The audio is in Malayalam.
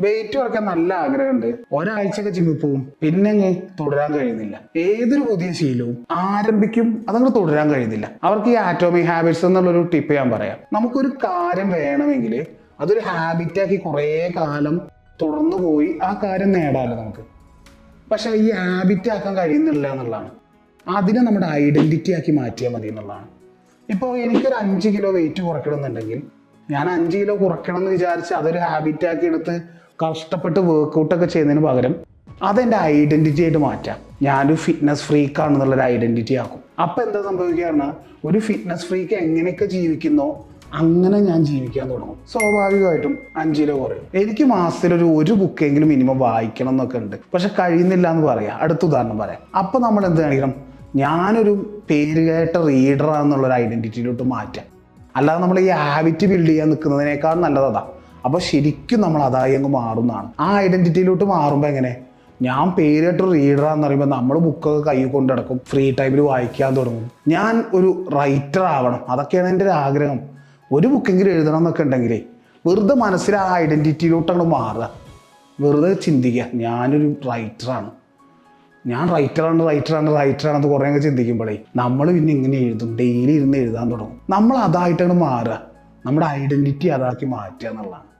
വെയിറ്റ് കുറയ്ക്കാൻ നല്ല ആഗ്രഹമുണ്ട്. ഒരാഴ്ചയൊക്കെ ജിമ്മിൽ പോവും. പിന്നെ അങ്ങ് തുടരാൻ കഴിയുന്നില്ല. ഏതൊരു പുതിയ ശീലവും ആരംഭിക്കും അതങ്ങ് തുടരാൻ കഴിയുന്നില്ല. അവർക്ക് ഈ ആറ്റോമിക് ഹാബിറ്റ്സ് എന്നുള്ളൊരു ടിപ്പ് ഞാൻ പറയാം. നമുക്കൊരു കാര്യം വേണമെങ്കിൽ അതൊരു ഹാബിറ്റാക്കി കുറേ കാലം തുടർന്നു പോയി ആ കാര്യം നേടാമല്ലോ നമുക്ക്. പക്ഷെ ഈ ഹാബിറ്റ് ആക്കാൻ കഴിയുന്നില്ല എന്നുള്ളതാണ്. അതിനെ നമ്മുടെ ഐഡന്റിറ്റി ആക്കി മാറ്റിയാൽ മതി എന്നുള്ളതാണ്. ഇപ്പോൾ എനിക്കൊരു അഞ്ച് കിലോ വെയിറ്റ് കുറയ്ക്കണമെന്നുണ്ടെങ്കിൽ ഞാൻ അഞ്ച് കിലോ കുറയ്ക്കണം എന്ന് വിചാരിച്ച് അതൊരു ഹാബിറ്റാക്കി എടുത്ത് കഷ്ടപ്പെട്ട് വർക്കൗട്ടൊക്കെ ചെയ്യുന്നതിന് പകരം അതെന്റെ ഐഡന്റിറ്റി ആയിട്ട് മാറ്റാം. ഞാനൊരു ഫിറ്റ്നസ് ഫ്രീക്ക് ആണെന്നുള്ളൊരു ഐഡന്റിറ്റി ആക്കും. അപ്പം എന്താ സംഭവിക്കുകയാണ് ഒരു ഫിറ്റ്നസ് ഫ്രീക്ക് എങ്ങനെയൊക്കെ ജീവിക്കുന്നോ അങ്ങനെ ഞാൻ ജീവിക്കാൻ തുടങ്ങും. സ്വാഭാവികമായിട്ടും അഞ്ചിലോ കുറയും. എനിക്ക് മാസത്തിൽ ഒരു ഒരു ബുക്കെങ്കിലും മിനിമം വായിക്കണം എന്നൊക്കെ ഉണ്ട്. പക്ഷെ കഴിയുന്നില്ല എന്ന് പറയാം. അടുത്ത ഉദാഹരണം പറയാം. അപ്പം നമ്മൾ എന്ത് കാണിക്കണം? ഞാനൊരു പേര് കേട്ട റീഡറാന്നുള്ളൊരു ഐഡന്റിറ്റിയിലോട്ട് മാറ്റാം. അല്ലാതെ നമ്മൾ ഈ ഹാബിറ്റ് ബിൽഡ് ചെയ്യാൻ നിൽക്കുന്നതിനേക്കാൾ നല്ലത് അതാ അപ്പോൾ ശരിക്കും നമ്മൾ അതായി അങ്ങ് മാറുന്നതാണ്. ആ ഐഡന്റിറ്റിയിലോട്ട് മാറുമ്പോൾ എങ്ങനെ? ഞാൻ പേരിട്ട് റീഡറാന്ന് പറയുമ്പോൾ നമ്മൾ ബുക്കൊക്കെ കൈ കൊണ്ട് നടക്കും. ഫ്രീ ടൈമിൽ വായിക്കാൻ തുടങ്ങും. ഞാൻ ഒരു റൈറ്റർ ആവണം. അതൊക്കെയാണ് എന്റെ ഒരു ആഗ്രഹം. ഒരു ബുക്കെങ്കിലും എഴുതണം എന്നൊക്കെ ഉണ്ടെങ്കിലേ വെറുതെ മനസ്സിൽ ആ ഐഡന്റിറ്റിയിലോട്ട് മാറുക. വെറുതെ ചിന്തിക്കുക. ഞാനൊരു റൈറ്ററാണ് ഞാൻ റൈറ്ററാണ് റൈറ്ററാണ് റൈറ്ററാണെന്ന് കുറേ അങ്ങ് ചിന്തിക്കുമ്പോഴേ നമ്മൾ പിന്നെ ഇങ്ങനെ എഴുതും. ഡെയിലി ഇരുന്ന് എഴുതാൻ തുടങ്ങും. നമ്മൾ അതായിട്ടാണ് മാറുക. നമ്മുടെ ഐഡന്റിറ്റി അതാക്കി മാറ്റുക എന്നുള്ളതാണ്.